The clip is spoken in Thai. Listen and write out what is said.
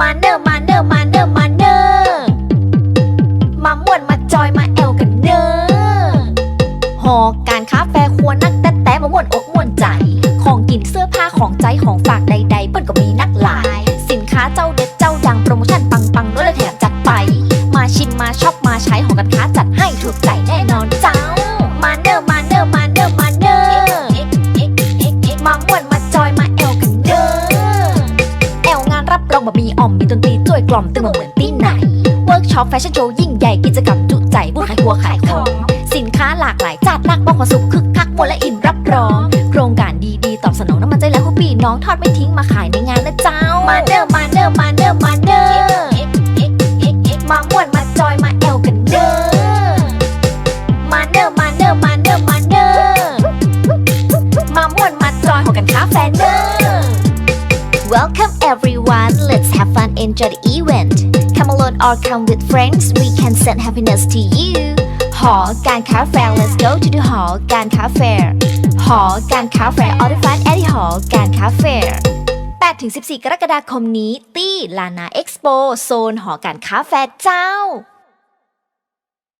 มาเนอร์มาเนอร์มาเนอร์มาเนอร์มาม่วนมาจอยมาแอลกันเนอร์หอการค้าแฟร์ครัวนักแต่แต่มาม่วนอกม่วนใจ ของกินเสื้อผ้าของใจของฝากใดๆเปิ้นก็มีนักหลาย สินค้าเจ้าเด็ดเจ้าดังโปรโมชั่นปังๆด้วยและแถมจัดไป มาชิมมาช็อปมาใช้ของกันค้า งานรับรองบบมีอ่อมมีดนตรีช่วยกล่อมตึงมาเหมือนที่ไหน เวิร์กช็อปแฟชั่นโชว์ยิ่งใหญ่กิจกรรมจุใจบุญขายครัวขายของ สินค้าหลากหลายจัดนักบอกว่าสุขคึกคักมวลและอิ่มรับรอง โครงการดีๆ ตอบสนองน้ำมันใจและคุณพี่น้องทอดไม่ทิ้งมาขายในงานนะเจ้า มาเนอมาเนอมาเนอมาเนอมาม่วนมาจอยมาแอลกันเนอมาเนอมาเนอมาเนอ Welcome everyone let's have fun enjoy the event Come alone or come with friends we can send happiness to you หอการค้าแฟร์ let's go to the หอการค้าแฟร์หอการค้าแฟร์ all the fun at the หอการค้าแฟร์8-14 กรกฎาคมนี้ ที่ลานาเอ็กซ์โปโซนหอการค้าแฟร์เจ้า